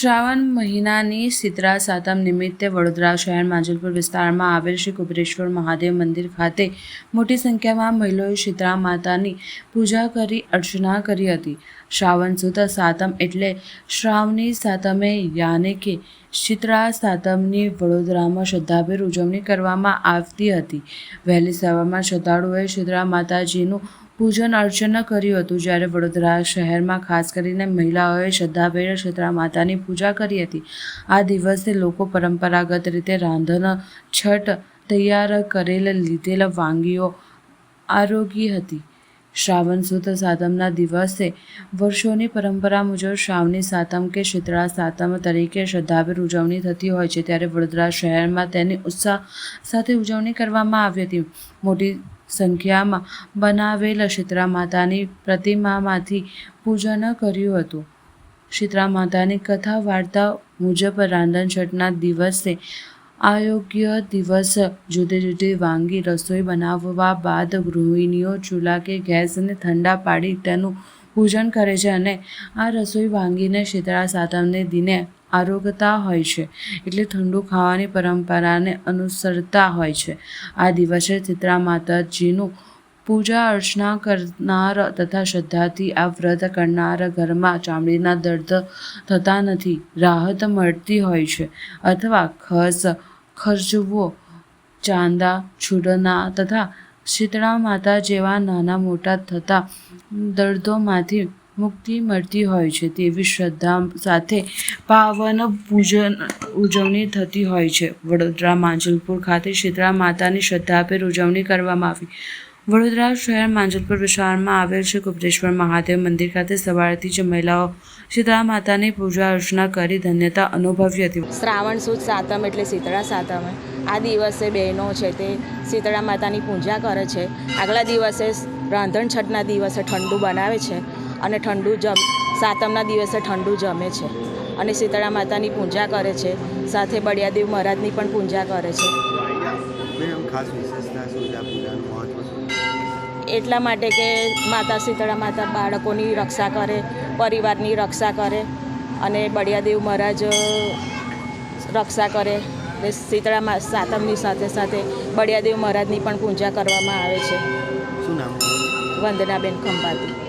શ્રાવણ મહિનાની શીતળા સાતમ નિમિત્તે વડોદરા શહેર માંજલપુર વિસ્તારમાં આવેલ શ્રી કુબરેશ્વર મહાદેવ મંદિર ખાતે મોટી સંખ્યામાં મહિલાઓએ શીતળા માતાની પૂજા કરી, અર્ચના કરી હતી. શ્રાવણ સુદ સાતમ એટલે શ્રાવણી સાતમે યાને કે શીતળા સાતમની વડોદરામાં શ્રદ્ધાભેર ઉજવણી કરવામાં આવતી હતી. વહેલી સવારમાં શ્રદ્ધાળુઓએ શીતળા માતાજીનું પૂજન અર્ચન કર્યું હતું. જ્યારે વડોદરા શહેરમાં ખાસ કરીને મહિલાઓએ શ્રદ્ધાભેર શીતળા માતાની પૂજા કરી હતી. આ દિવસે લોકો પરંપરાગત રીતે રાંધણ છઠ તૈયાર કરેલ લીધેલ વાનગીઓ આરોગી હતી. શ્રાવણ સુદ સાતમના દિવસે વર્ષોની પરંપરા મુજબ શ્રાવણી સાતમ કે શીતળા સાતમ તરીકે શ્રદ્ધાભેર ઉજવણી થતી હોય છે. ત્યારે વડોદરા શહેરમાં તેની ઉત્સાહ સાથે ઉજવણી કરવામાં આવી હતી. મોટી સંખ્યામાં બનાવેલ શીતળા માતાની પ્રતિમામાંથી પૂજન કર્યું હતું. શીતળા માતાની કથા વાર્તા મુજબ રાંધણ છઠના દિવસે આયોગ્ય દિવસ જુદી જુદી વાનગી રસોઈ બનાવવા બાદ ગૃહિણીઓ ચૂલા કે ગેસને ઠંડા પાડી તેનું પૂજન કરે છે અને આ રસોઈ વાનગીને શીતળા સાતમને દિને આરોગતા હોય છે. એટલે ઠંડુ ખાવાની પરંપરાને અનુસરતા હોય છે. આ દિવસે ચિત્રા માતાજીનું પૂજા અર્ચના કરનાર તથા શ્રદ્ધાથી આ વ્રત કરનાર ઘરમાં ચામડીના દર્દ થતા નથી. રાહત મળતી હોય છે. અથવા ખસ ખર્ચવો ચાંદા, છૂડના તથા શીતળા માતા જેવા નાના મોટા થતા દર્દોમાંથી મુક્તિ મળતી હોય છે તેવી શ્રદ્ધા સાથે પાવન પૂજન ઉજવણી થતી હોય છે. વડોદરા માંજલપુર ખાતે શીતળા માતાની શ્રદ્ધાભેર ઉજવણી કરવામાં આવી. વડોદરા શહેર માંજલપુર વિસ્તારમાં આવેલ છે ગુપ્તેશ્વર મહાદેવ મંદિર ખાતે સવારથી જ મહિલાઓ શીતળા માતાની પૂજા અર્ચના કરી ધન્યતા અનુભવી હતી. શ્રાવણ સુદ સાતમ એટલે શીતળા સાતમ. આ દિવસે બહેનો છે તે શીતળા માતાની પૂજા કરે છે. આગલા દિવસે રાંધણ છઠના દિવસે ઠંડુ બનાવે છે. અને ઠંડુ જમ સાતમના દિવસે ઠંડુ જમે છે. અને શીતળા માતાની પૂજા કરે છે. સાથે બળિયાદેવ મહારાજની પણ પૂજા કરે છે. એટલા માટે કે માતા શીતળા માતા બાળકોની રક્ષા કરે પરિવારની રક્ષા કરે અને બળિયાદેવ મહારાજ રક્ષા કરે. ને શીતળા મા સાતમની સાથે સાથે બળિયાદેવ મહારાજની પણ પૂજા કરવામાં આવે છે. શું નામ વંદનાબેન ખંભાતી.